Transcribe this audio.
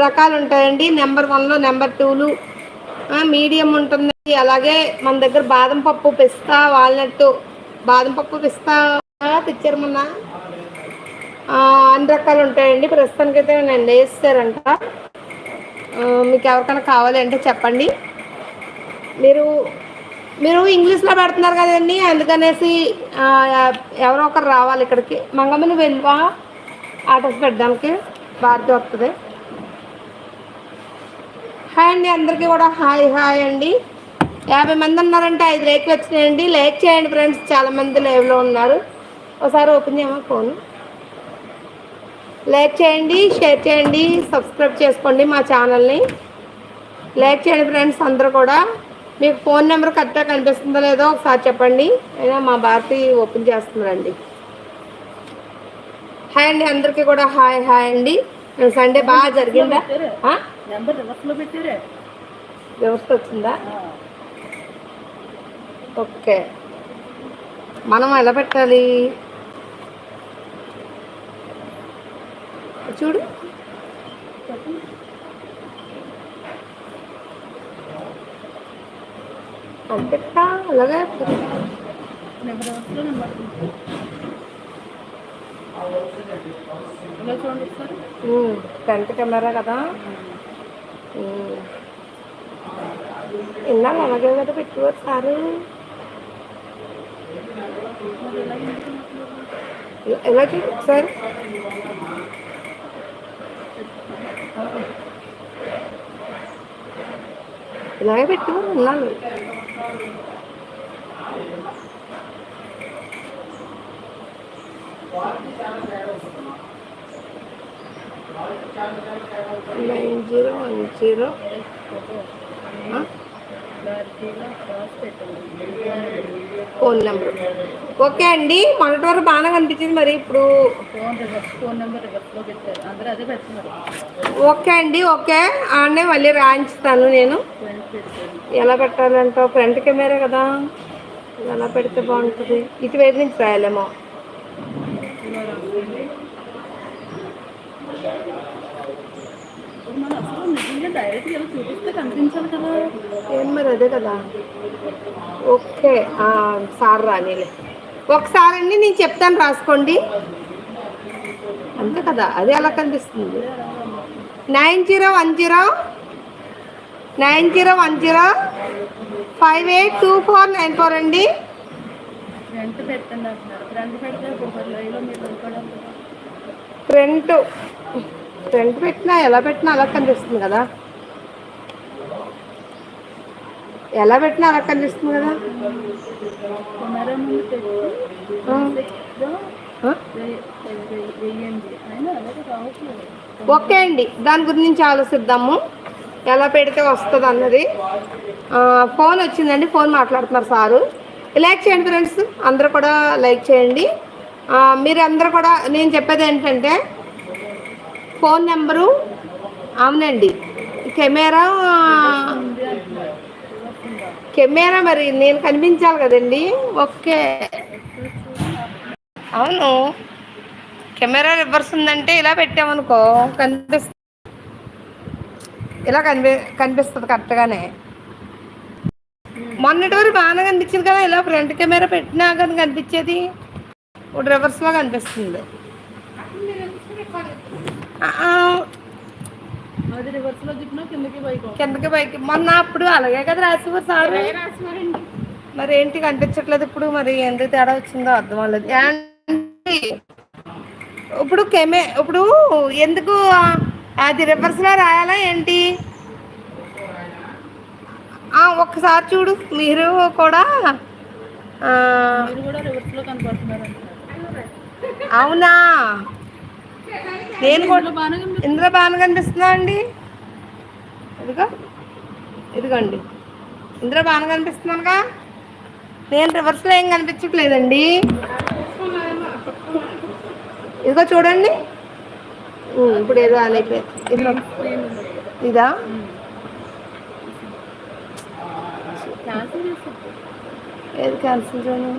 రకాలు ఉంటాయండి నెంబర్ వన్లో నెంబర్ టూలు మీడియం ఉంటుంది అలాగే మన దగ్గర బాదం పప్పు పిస్తా వాల్నట్ బాదం పప్పు పిస్తా తెచ్చారు మొన్న. అన్ని రకాలు ఉంటాయండి ప్రస్తుతానికైతే నేను వేస్తారంట. మీకు ఎవరికైనా కావాలి అంటే చెప్పండి. మీరు మీరు ఇంగ్లీష్లో పెడుతున్నారు కదండి. అందుకనేసి ఎవరో ఒకరు రావాలి ఇక్కడికి. మంగమ్మని వెళ్ళవా ఆటోస్ పెట్టడానికి భారతి వస్తుంది హాయ్ అండి అందరికీ కూడా హాయ్ హాయ్ అండి. యాభై మంది ఉన్నారంటే ఐదు లైక్లు వచ్చినాయండి. లైక్ చేయండి ఫ్రెండ్స్ చాలా మంది లైవ్లో ఉన్నారు. ఒకసారి ఓపెన్ చేయమా ఫోన్. లైక్ చేయండి షేర్ చేయండి సబ్స్క్రైబ్ చేసుకోండి మా ఛానల్ని. లైక్ చేయండి ఫ్రెండ్స్ అందరూ కూడా. మీకు ఫోన్ నెంబర్ కరెక్ట్గా కనిపిస్తుందో లేదో ఒకసారి చెప్పండి. అయినా మా భారతి ఓపెన్ చేస్తున్నారండి. హాయ్ అండి అందరికీ కూడా హాయ్ హాయ్ అండి. సండే బాగా జరిగిందా? నెంబర్ రివర్స్లో పెట్టారే? వ్యవస్థ వచ్చిందా? ఓకే మనం ఎలా పెట్టాలి? చూడు. అంతటా అలాగే చూడండి ఫ్రంట్ కెమెరా కదా. ఉమ్. ఇన్నాళ్ళు అలాగే కదా పెట్టుకోరు సారు మరి ఎలా ఎందుకు ఎలా చూడు సార్ ఇలాగే పెట్టు ఉన్నాను nine zero one zero phone number. Okay అండి మొన్నటి వరకు బాగానే కనిపించింది మరి ఇప్పుడు. ఓకే అండి ఓకే. ఆడనే మళ్ళీ రాయించుతాను నేను. ఎలా పెట్టాలంటే ఫ్రంట్ కెమెరా కదా. ఎలా పెడితే బాగుంటుంది? ఇటువైపు నుంచి రాయాలేమో ఇలా రాసుకోండి ఇప్పుడు మనం అసలు నిజంగా డైరెక్ట్గా ఇలా చూపిస్తే కనిపించాలి కదా. ఏం మరి అదే కదా. ఓకే సార్ రానిలే ఒకసారి అండి నేను చెప్తాను రాసుకోండి. అంతే కదా అదే అలా కనిపిస్తుంది. Nine zero one zero nine zero one zero five eight two four nine four అండి. ఫ్రంట్ ఫ్రంట్ పెట్టినా ఎలా పెట్టినా అలా కనిపిస్తుంది కదా. ఎలా పెట్టినా అలా కనిపిస్తుంది కదా. ఓకే అండి. దాని గురించి ఆలోచిద్దాము. ఎలా పెడితే వస్తుంది అన్నది. ఫోన్ వచ్చిందండి. ఫోన్ మాట్లాడుతున్నారు సారు. లైక్ చేయండి ఫ్రెండ్స్. అందరూ కూడా లైక్ చేయండి. మీరు అందరూ కూడా నేను చెప్పేది ఏంటంటే ఫోన్ నెంబరు అవునండి. కెమెరా కెమెరా మరి నేను కనిపించాలి కదండి. ఓకే. అవును. కెమెరా రివర్స్ ఉందంటే ఇలా పెట్టామనుకో కనిపిస్తుంది ఇలా కనిపి కనిపిస్తుంది కరెక్ట్గానే. మొన్నటి వరకు బాగానే కనిపించింది కదా ఇలా ఫ్రంట్ కెమెరా పెట్టినా కానీ కనిపించేది. ఇప్పుడు రివర్స్లో కనిపిస్తుంది. కిందకి పైకి మొన్న అప్పుడు అలాగే కదా రాసేవారు సార్? మరి ఏంటి కనిపించట్లేదు ఇప్పుడు? మరి ఎందుకు తేడా వచ్చిందో అర్థం అవ్వలేదు? ఇప్పుడు కెమె ఇప్పుడు ఎందుకు అది రివర్స్లో రాయాలా ఏంటి? ఆ, ఒక్కసారి చూడు. మీరు కూడా అవునా? నేను కూడా ఇందులో బాగానే కనిపిస్తుందా అండి? ఇదిగో ఇదిగోండి. ఇందులో బాగా కనిపిస్తున్నానుగా నేను రివర్స్లో ఏం కనిపించట్లేదండి. ఇదిగో చూడండి. ఇప్పుడు ఏదో అని ఇదా? ఏది క్యాన్సిల్ చేయను?